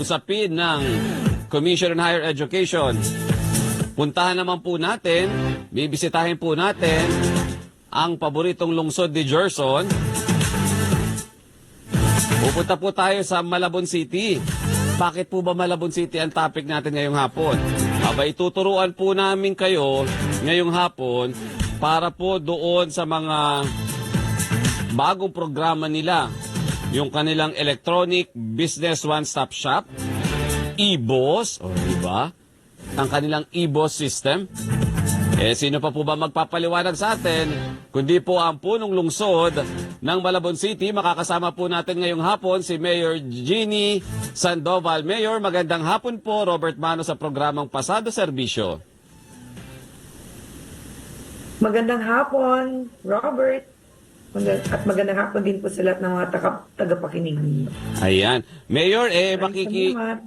usapin ng Commission on Higher Education. Puntahan naman po natin, bibisitahin po natin ang paboritong lungsod ni Gerson. Pupunta po tayo sa Malabon City. Bakit po ba Malabon City ang topic natin ngayong hapon? Aba, ituturuan po namin kayo ngayong hapon para po doon sa mga bagong programa nila. Yung kanilang Electronic Business One-Stop Shop, e-boss, o di ba? Ang kanilang e-boss system. Eh, sino pa po ba magpapaliwanag sa atin? Kundi po ang punong lungsod ng Malabon City. Makakasama po natin ngayong hapon si Mayor Jeannie Sandoval. Mayor, magandang hapon po. Robert Mano sa programang Pasado Serbisyo. Magandang hapon, Robert. At magandang hapon din po sa lahat ng mga taga- tagapakinig ninyo. Ayan. Mayor, eh, makiki... salamat.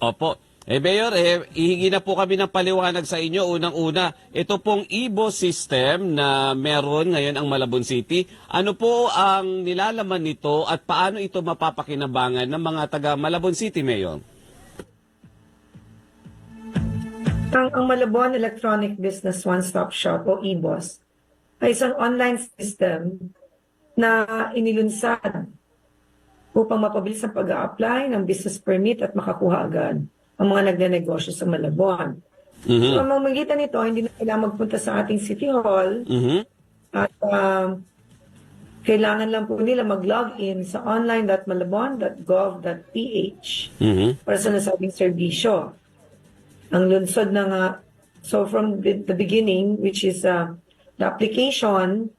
Opo. Eh, Mayor, eh, ihingi na po kami ng paliwanag sa inyo. Unang-una, ito pong IBO system na meron ngayon ang Malabon City. Ano po ang nilalaman nito at paano ito mapapakinabangan ng mga taga Malabon City, Mayor? Ang, ang Malabon Electronic Business One-Stop Shop o EBOS ay isang online system na inilunsad upang mapabilis ang pag apply ng business permit at makakuha agad ang mga nagnenegosyo sa Malabon. So, Mhm. ang mamagitan nito, hindi na kailangan magpunta sa ating City Hall Mhm. At um, kailangan lang po nila mag-log in sa online.malabon.gov.ph Mhm. para sa nasabing serbisyo. Ang lunsod ng, uh, so from the, the beginning, which is uh, the application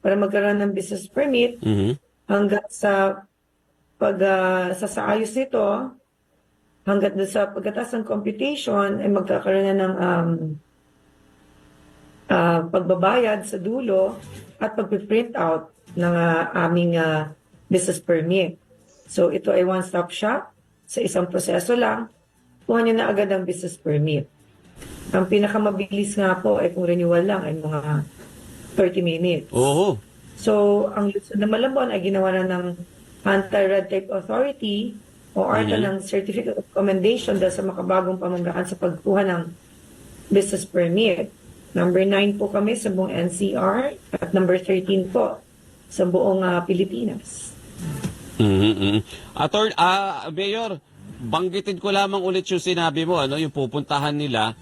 para magkaroon ng business permit, Mhm. hanggang sa pag uh, sasaayos nito, hanggang doon sa pagkatas ng computation, ay magkakaroon na ng um, ah, pagbabayad sa dulo at pagpiprint out ng ah, aming ah, business permit. So ito ay one-stop shop. Sa isang proseso lang, kuha niyo na agad ang business permit. Ang pinakamabilis nga po ay kung renewal lang ay mga 30 minutes. Oo. So, ang lungsod ng Malabon ay ginawa na ng Anti-Red Tape Authority o ARTA Mhm. ng Certificate of Commendation dahil sa makabagong pamanggaan sa pagkuha ng business permit. Number 9 po kami sa buong NCR at number 13 po sa buong ah, Pilipinas. Mhm. mhm. Attorney, ah, Mayor, banggitin ko lamang ulit yung sinabi mo, ano, yung pupuntahan nila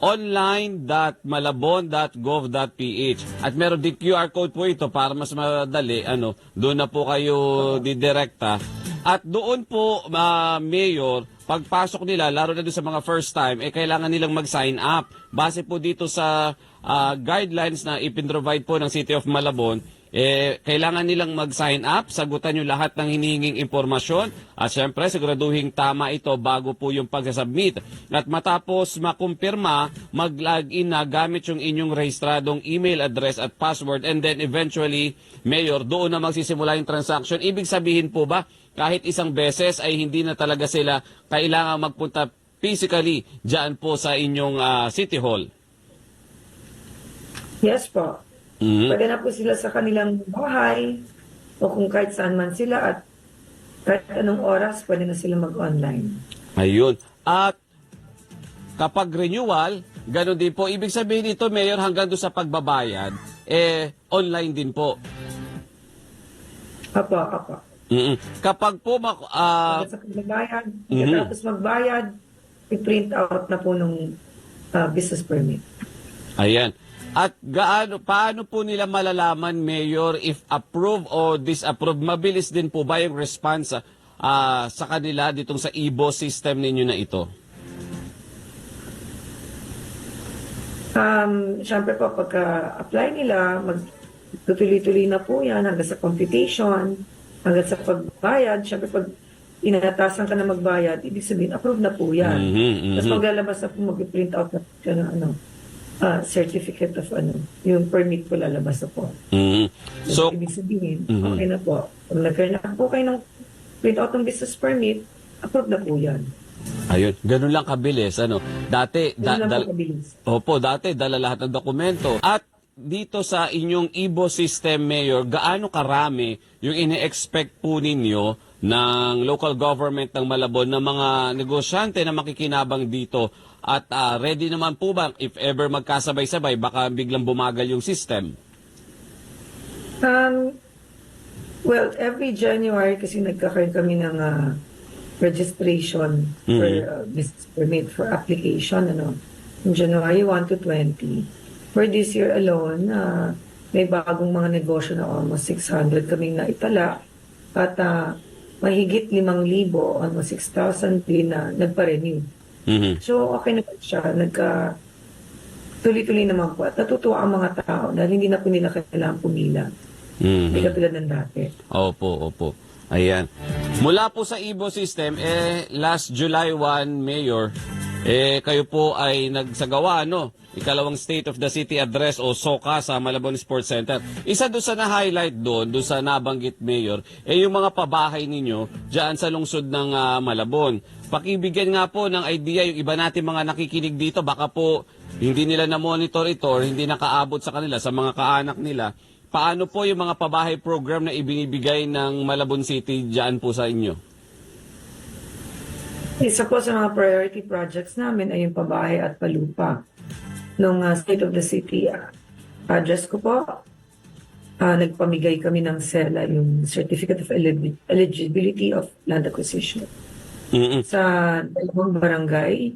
online.malabon.gov.ph at meron din QR code po ito para mas madali ano doon na po kayo didirekta. At doon po ah, mayor pagpasok nila lalo na doon sa mga first time eh kailangan nilang mag-sign up. Base po dito sa ah, guidelines na ipinrovide po ng City of Malabon eh, kailangan nilang mag-sign up, sagutan yung lahat ng hinihinging impormasyon at syempre siguraduhin tama ito bago po yung pagsasubmit. At matapos makumpirma, mag-login na gamit yung inyong rehistradong email address at password and then eventually, Mayor, doon na magsisimula yung transaction. Ibig sabihin po ba, kahit isang beses ay hindi na talaga sila kailangan magpunta physically dyan po sa inyong ah, City Hall? Yes po. Mhm. Pwede na po sila sa kanilang bahay o kung kahit saan man sila at kahit anong oras pwede na sila mag-online. Ayun. At kapag renewal, ganun din po. Ibig sabihin ito, Mayor, hanggang doon sa pagbabayad, eh, online din po. Apo, apo. mm Kapag po, mak- ah, Hanggang sa pagbabayad, Mhm. tapos magbayad, i-print out na po nung ah, business permit. ayan. At gaano, paano po nila malalaman, Mayor, if approve o disapprove? Mabilis din po ba yung response ah, sa kanila ditong sa IBO system ninyo na ito? Um, Siyempre po, pagka-apply nila, mag tutuloy-tuloy na po yan hanggang sa computation, hanggang sa pagbayad. Siyempre, pag inatasan ka na magbayad, ibig sabihin, approve na po yan. Mhm, mhm. Tapos maglalabas na po, mag-print out na po siya ng ano, ah, certificate of ano, yung permit po lalabas na po. Mhm. So, ibig sabihin, Mhm. okay na po. Pag nagkaroon na po kayo ng print out ng business permit, approve na po yan. ayun, ganun lang kabilis. Ano? Dati, da- kabilis. Opo, dati dala lahat ng dokumento. At dito sa inyong IBO system, Mayor, gaano karami yung ini-expect po ninyo ng local government ng Malabon ng mga negosyante na makikinabang dito at ah, ready naman po ba if ever magkasabay-sabay baka biglang bumagal yung system? Um, well, every January kasi nagkakaroon kami ng ah, registration for uh, business permit for application ano from January 1 to 20. For this year alone, ah, may bagong mga negosyo na almost 600 kaming naitala at ah, mahigit 5,000, almost 6,000 din na nagpa-renew. Mhm. So, okay naman siya. Nagka, tuloy-tuloy naman po. At natutuwa ang mga tao dahil hindi na po nila kailangan pumila. Mhm. Hindi katulad ng dati. Opo, opo. Ayan. Mula po sa Ibo system, eh, last July 1, Mayor, eh, kayo po ay nagsagawa, no? Ikalawang State of the City Address o SOCA sa Malabon Sports Center. Isa doon sa na-highlight doon, doon sa nabanggit Mayor, eh yung mga pabahay ninyo dyan sa lungsod ng ah, Malabon. Pakibigyan nga po ng idea yung iba natin mga nakikinig dito, baka po hindi nila na-monitor ito or hindi nakaabot sa kanila, sa mga kaanak nila. Paano po yung mga pabahay program na ibinibigay ng Malabon City dyan po sa inyo? Isa po sa mga priority projects namin ay yung pabahay at palupa. Nung ah, State of the City ah, address ko po, ah, nagpamigay kami ng SELA, yung Certificate of Eli- Eligibility of Land Acquisition. Mm-mm. sa dalawang barangay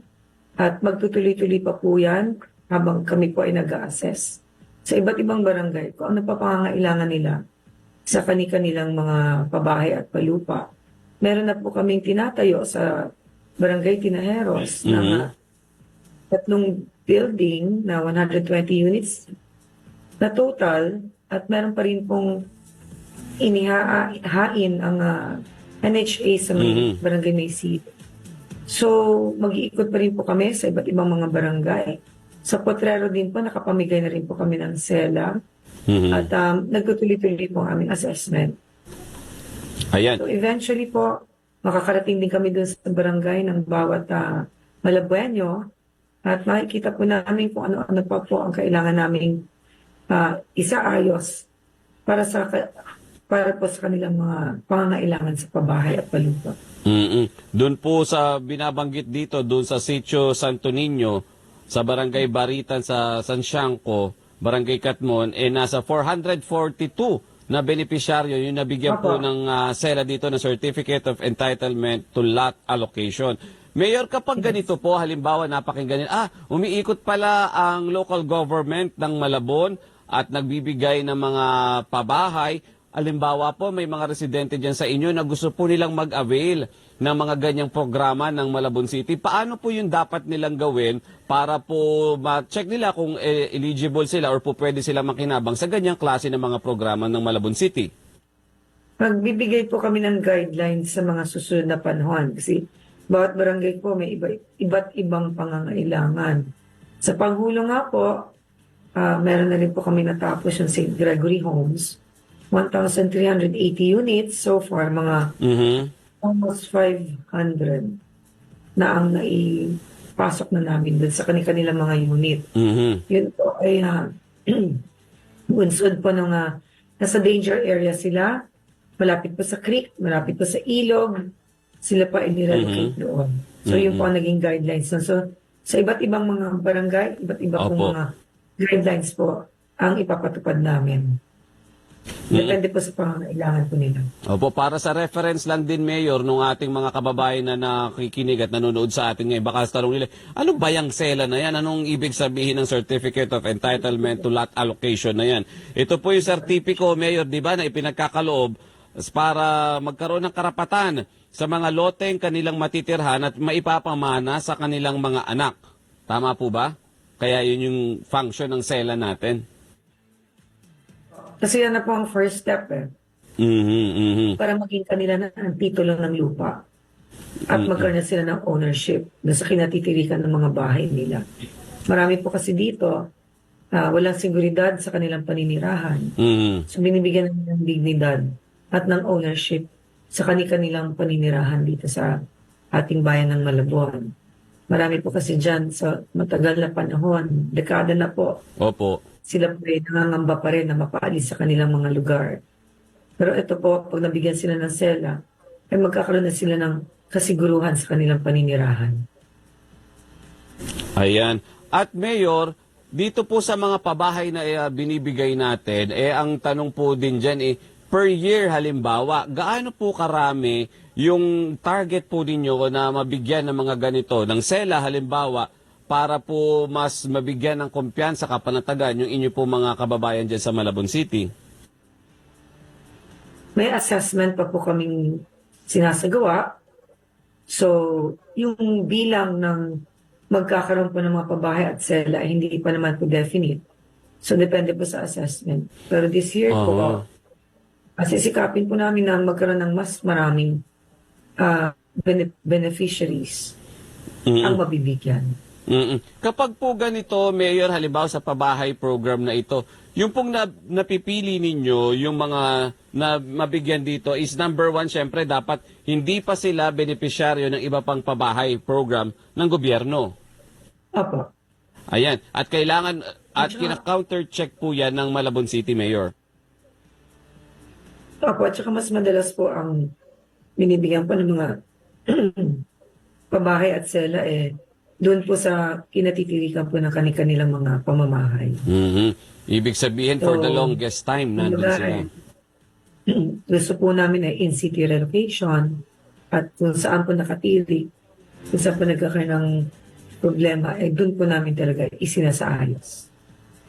at magtutuloy-tuloy pa po yan habang kami po ay nag-assess sa iba't ibang barangay kung ano pa pangangailangan nila sa kani-kanilang mga pabahay at palupa. Meron na po kaming tinatayo sa barangay Tinajeros na Mhm. nga tatlong building na 120 units na total at meron pa rin pong inihain ang ah, NHA sa may Mhm. barangay may City. So, mag-iikot pa rin po kami sa iba't ibang mga barangay. Sa Potrero din po, nakapamigay na rin po kami ng SELA. Mhm. At um, nagtutuloy-tuloy po ang aming assessment. Ayan. So, eventually po, makakarating din kami dun sa barangay ng bawat uh, malabuenyo at makikita po namin kung ano-ano pa po ang kailangan naming uh, isaayos para sa para po sa kanilang mga pangangailangan sa pabahay at palupa. Mm-mm. Doon po sa binabanggit dito, doon sa Sitio Santo Niño, sa Barangay Baritan sa San Siangco, Barangay Katmon, eh nasa 442 na benepisyaryo yung nabigyan po Opo. ng ah, SELA dito ng Certificate of Entitlement to Lot Allocation. Mayor, kapag ganito po, halimbawa napakinggan nila, ah, umiikot pala ang local government ng Malabon at nagbibigay ng mga pabahay, Alimbawa po, may mga residente dyan sa inyo na gusto po nilang mag-avail ng mga ganyang programa ng Malabon City. Paano po yung dapat nilang gawin para po ma-check nila kung eh, eligible sila or po pwede sila makinabang sa ganyang klase ng mga programa ng Malabon City? Magbibigay po kami ng guidelines sa mga susunod na panahon kasi bawat barangay po may iba, iba't ibang pangangailangan. Sa Panghulo nga po, ah, meron na rin po kami natapos yung St. Gregory Homes. 1,380 units so far, mga Mhm. almost 500 na ang naipasok na namin dun sa kanilang mga unit. Mhm. Yun po ay uh, bunsod po nung ah, nasa danger area sila, malapit po sa creek, malapit po sa ilog, sila pa inirelocate doon. So yun po ang naging guidelines. nun. So sa iba't ibang mga barangay, iba't iba Opo. mga guidelines po ang ipapatupad namin. Depende po sa pangangailangan po nila. Opo, para sa reference lang din, Mayor, nung ating mga kababayan na nakikinig at nanonood sa atin ngayon, baka sa tanong nila, ano ba yung SELA na yan? Anong ibig sabihin ng Certificate of Entitlement to Lot Allocation na yan? Ito po yung sertipiko, Mayor, di ba, na ipinagkakaloob para magkaroon ng karapatan sa mga loteng kanilang matitirhan at maipapamana sa kanilang mga anak. Tama po ba? Kaya yun yung function ng SELA natin. Kasi yan na po ang first step eh. Mhm, mhm. para maging kanila na ang titulo ng lupa at magkaroon na sila ng ownership doon sa kinatitirikan ng mga bahay nila. Marami po kasi dito, ah, walang seguridad sa kanilang paninirahan. Mhm. So binibigyan ng dignidad at ng ownership sa kanilang paninirahan dito sa ating bayan ng Malabon. Marami po kasi dyan sa matagal na panahon, dekada na po, Opo. sila po ay nangangamba pa rin na mapaalis sa kanilang mga lugar. Pero ito po, pag nabigyan sila ng sela, ay magkakaroon na sila ng kasiguruhan sa kanilang paninirahan. Ayan. At Mayor, dito po sa mga pabahay na eh, binibigay natin, eh ang tanong po din dyan eh, per year halimbawa, gaano po karami yung target po ninyo na mabigyan ng mga ganito, ng sela halimbawa, para po mas mabigyan ng kumpiyansa kapanatagan yung inyo po mga kababayan dyan sa Malabon City? May assessment pa po kaming sinasagawa. So, yung bilang ng magkakaroon po ng mga pabahay at sela ay hindi pa naman po definite. So, depende po sa assessment. Pero this year po, Asisikapin po namin na magkaroon ng mas maraming ah, bene- beneficiaries Mm-mm. ang mabibigyan. Mm-mm. Kapag po ganito, Mayor, halimbawa sa pabahay program na ito, yung pong na, napipili ninyo, yung mga na mabigyan dito is number one, syempre dapat hindi pa sila benepisyaryo ng iba pang pabahay program ng gobyerno. Opo. Ayan. At kailangan, at kina-counter check po yan ng Malabon City Mayor. Opo, at saka mas madalas po ang binibigyan po ng mga pabahay at sela eh doon po sa kinatitirikan po ng kanilang mga pamamahay. Mhm. Ibig sabihin, for the So, longest time, nandun Kumbaga, sila. eh, gusto po namin ay in-city relocation at kung saan po nakatili, kung saan po nagkakaroon ng problema, eh doon po namin talaga isinasaayos.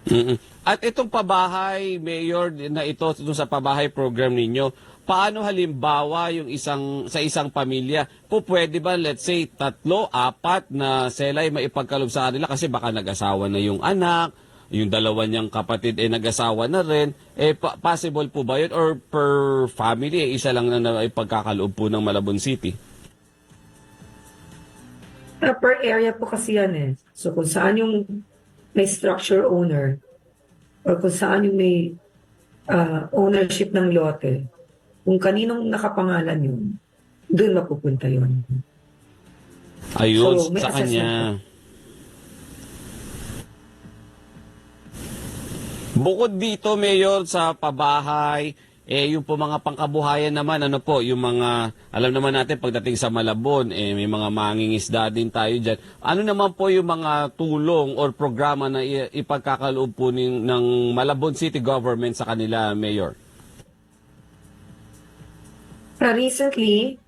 Mm-mm. At itong pabahay, Mayor, na ito dun sa pabahay program ninyo, paano halimbawa yung isang sa isang pamilya, po pwede ba let's say tatlo, apat na selay maipagkalob sa kanila kasi baka nag-asawa na yung anak, yung dalawa niyang kapatid eh nag-asawa na rin, eh pa- possible po ba yun or per family eh, isa lang na naipagkakaloob po ng Malabon City? Uh, per area po kasi yan eh. So kung saan yung may structure owner or kung saan yung may uh, ownership ng lote, kung kaninong nakapangalan yun, doon mapupunta yun. Ayun, So, sa assessment kanya. Bukod dito, Mayor, sa pabahay, eh, yung po mga pangkabuhayan naman, ano po, yung mga, alam naman natin, pagdating sa Malabon, eh, may mga mangingisda din tayo dyan. Ano naman po yung mga tulong or programa na ipagkakaloob po ng, ng Malabon City Government sa kanila, Mayor? Uh, recently,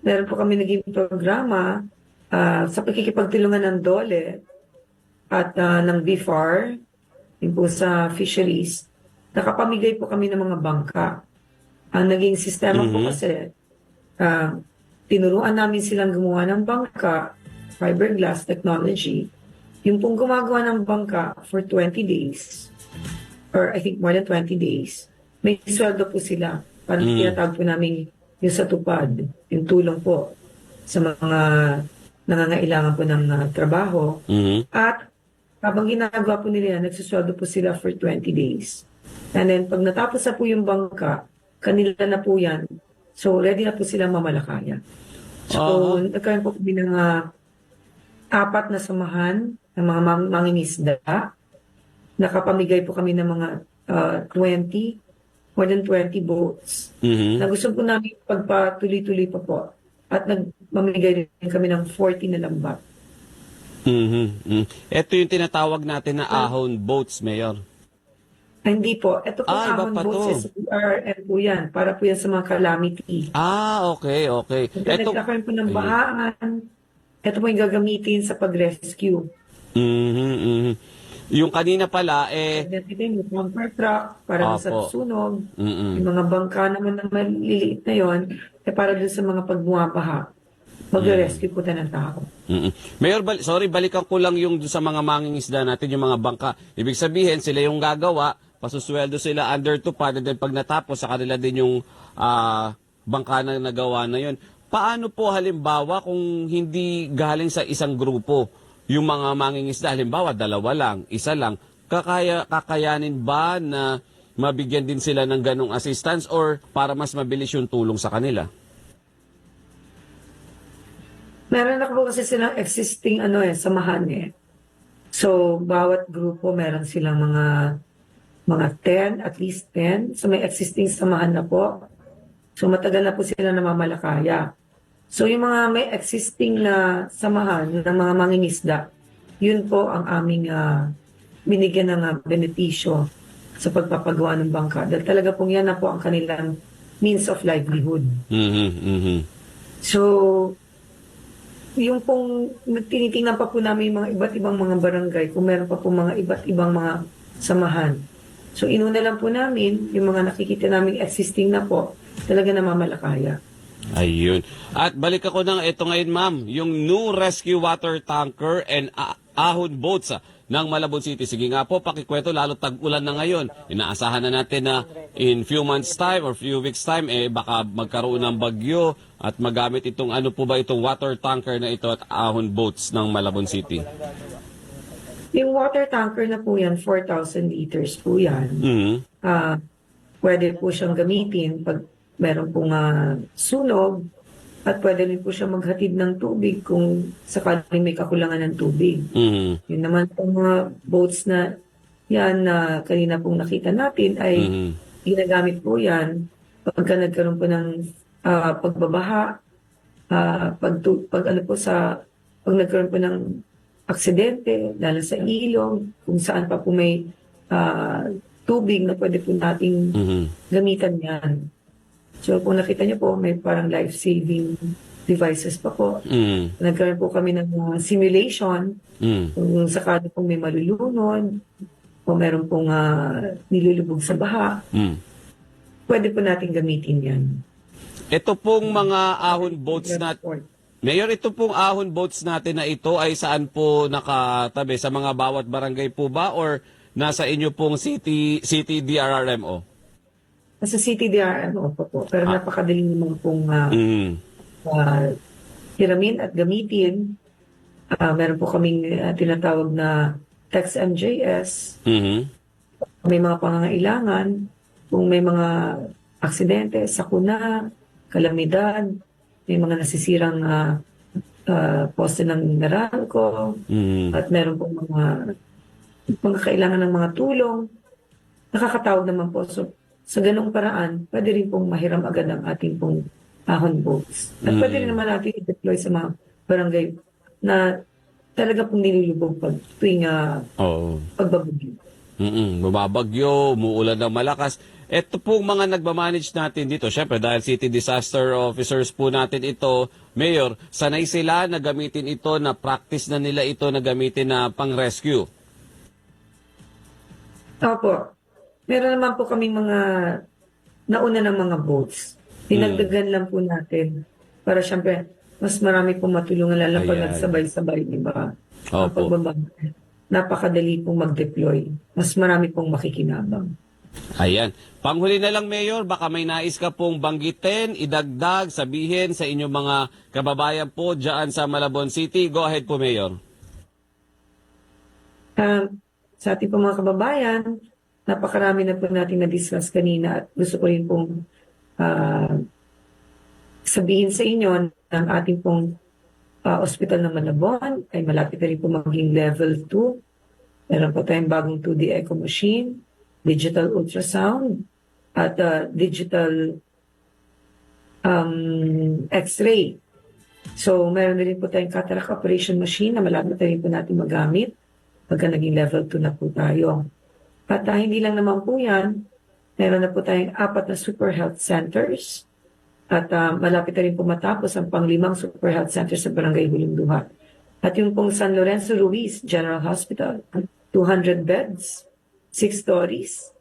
meron po kami naging programa uh, sa pagkikipagtulungan ng DOLE at uh, ng BIFAR, yung po sa fisheries, nakapamigay po kami ng mga bangka. Ang naging sistema po Mhm. kasi, uh, tinuruan namin silang gumawa ng bangka, fiberglass technology. Yung pong gumagawa ng bangka for 20 days, or I think more than 20 days, may sweldo po sila. Parang Mm. tinatawag po namin yung sa tupad, yung tulong po sa mga nangangailangan po ng uh, trabaho. Mhm. At habang ginagawa po nila yan, nagsusweldo po sila for 20 days. And then pag natapos na po yung bangka, kanila na po yan. So ready na po sila mamalakaya. So Ah. nagkaroon po kami ng ah, apat na samahan ng mga mang- mangingisda. Nakapamigay po kami ng mga ah, 20, more than 20 boats Mhm. na gusto po namin pagpatuloy-tuloy pa po. At nagmamigay rin kami ng 40 na lambat. Mhm. Mhm. Ito yung tinatawag natin na ahon boats, Mayor. Ah, Hindi po. Ito po Ah, boats to. is PRM po yan. Para po yan sa mga calamity. Ah, okay, okay. Ito, nagkakaroon po ng bahaan, ito po yung gagamitin sa pag-rescue. Mhm, mhm. Yung kanina pala, eh, Ito yung bumper truck para Opo. sa sunog. mhm. Yung mga bangka naman na maliliit na yon eh para dun sa mga pagbumabaha. Mag-rescue po tayo ng tao. Mm-mm. Mayor, bal- sorry, balikan ko lang yung sa mga mangingisda natin, yung mga bangka. Ibig sabihin, sila yung gagawa, pasusweldo sila under tupad, and then pag natapos, sa kanila din yung ah, bangka na nagawa na yun. Paano po halimbawa kung hindi galing sa isang grupo, yung mga mangingisda, halimbawa dalawa lang, isa lang, kakaya, kakayanin ba na mabigyan din sila ng ganong assistance or para mas mabilis yung tulong sa kanila? Meron na po kasi silang existing ano eh, samahan eh. So, bawat grupo meron silang mga mga 10, at least 10. So, may existing samahan na po. So matagal na po sila namamalakaya. So yung mga may existing na samahan ng mga mangingisda, yun po ang aming ah, binigyan ng ah, benepisyo sa pagpapagawa ng bangka. Dahil talaga pong yan na po ang kanilang means of livelihood. Mhm, mhm. So, yung pong tinitingnan pa po namin yung mga iba't ibang mga barangay, kung meron pa po mga iba't ibang mga samahan. So, inuna lang po namin, yung mga nakikita namin existing na po, talaga namamalakaya. Ayun. At balik ako ng ito ngayon, ma'am, yung new rescue water tanker and a- ahon boats ah, ng Malabon City. Sige nga po, pakikwento, lalo tag-ulan na ngayon. Inaasahan na natin na in few months time or few weeks time, eh baka magkaroon ng bagyo at magamit itong ano po ba itong water tanker na ito at ahon boats ng Malabon City. Yung water tanker na po yan, 4,000 liters po yan. Mhm. Ah, pwede po siyang gamitin pag meron pong ah, sunog at pwede rin po siya maghatid ng tubig kung sakaling may kakulangan ng tubig. Mhm. Yun naman pong mga boats na yan na kanina pong nakita natin ay Mhm. ginagamit po yan pagka nagkaroon po ng ah, pagbabaha, ah, pag, pag ano po sa, pag nagkaroon po ng aksidente, lalo sa ilog, kung saan pa po may ah, tubig na pwede po nating Mhm. gamitan yan. So kung nakita niyo po, may parang life-saving devices pa po. Mhm. Nagkaroon po kami ng ah, simulation Mhm. kung sakali pong may malulunod o meron pong ah, nilulubog sa baha, Mhm. pwede po natin gamitin yan. Ito pong mga ahon boats na. Mayor, ito pong ahon boats natin na ito ay saan po nakatabi? Sa mga bawat barangay po ba or nasa inyo pong city, city DRRMO? Nasa CTDRMO po po. Pero Ah. napakadali naman pong ah, Mm. ah, hiramin at gamitin. Ah, meron po kaming ah, tinatawag na Text MJS. Mhm. May mga pangangailangan. Kung may mga aksidente, sakuna, kalamidad, may mga nasisirang ah, ah, poste ng Meralco, Mhm. at meron pong mga mga kailangan ng mga tulong. Nakakatawag naman po. So, sa ganung paraan, pwede rin pong mahiram agad ang ating pong ahon boats. At Mm. pwede rin naman natin i-deploy sa mga barangay na talaga pong nilulubog pag tuwing uh, Oo. pagbabagyo. Mm-mm. Bumabagyo, umuulan ng malakas. Ito pong mga nagmamanage natin dito, syempre dahil city disaster officers po natin ito, Mayor, sanay sila na gamitin ito, na practice na nila ito na gamitin na pang-rescue. Opo. Meron naman po kaming mga nauna ng mga boats. Dinagdagan lang po natin para syempre mas marami pong matulungan lalo pag nagsabay-sabay, di ba? Opo. Napakadali pong mag-deploy. Mas marami pong makikinabang. Ayan. Panghuli na lang, Mayor, baka may nais ka pong banggitin, idagdag, sabihin sa inyong mga kababayan po dyan sa Malabon City. Go ahead po, Mayor. Um, sa ating pong mga kababayan, napakarami na po natin na-discuss kanina at gusto ko rin pong ah, sabihin sa inyo ng ating pong ah, ospital ng Malabon ay malapit na rin po maging level 2. Meron po tayong bagong 2D echo machine, digital ultrasound, at ah, digital um, x-ray. So, meron na rin po tayong cataract operation machine na malapit na rin po natin magamit pagka naging level 2 na po tayo. At ah, hindi lang naman po yan, meron na po tayong apat na super health centers at ah, malapit na rin po matapos ang panglimang super health center sa Barangay Huling Duhat. At yung pong San Lorenzo Ruiz General Hospital, 200 beds, 6 stories.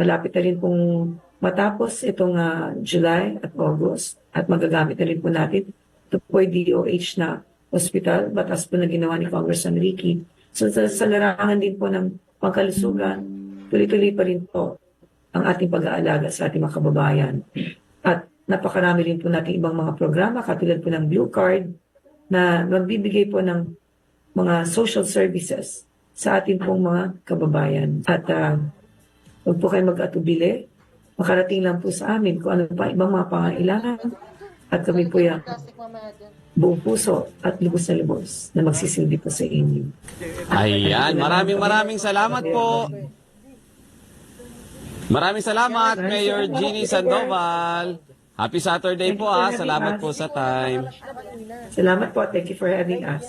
Malapit na rin pong matapos itong ah, July at August at magagamit na rin po natin ito po ay DOH na hospital, batas po na ginawa ni Congressman Ricky. So sa, sa larangan din po ng pangkalusugan, tuloy-tuloy pa rin po ang ating pag-aalaga sa ating mga kababayan. At napakarami rin po natin ibang mga programa, katulad po ng Blue Card, na magbibigay po ng mga social services sa ating pong mga kababayan. At uh, huwag po kayo mag-atubili. Makarating lang po sa amin kung ano pa ibang mga pangailangan. At kami po yung buong puso at lubos na lubos na magsisilbi po sa inyo. Ayan, maraming maraming salamat po. Maraming salamat, Mayor Jeannie Sandoval. Happy Saturday po ah. Salamat po sa time. Salamat po. Thank you for having us.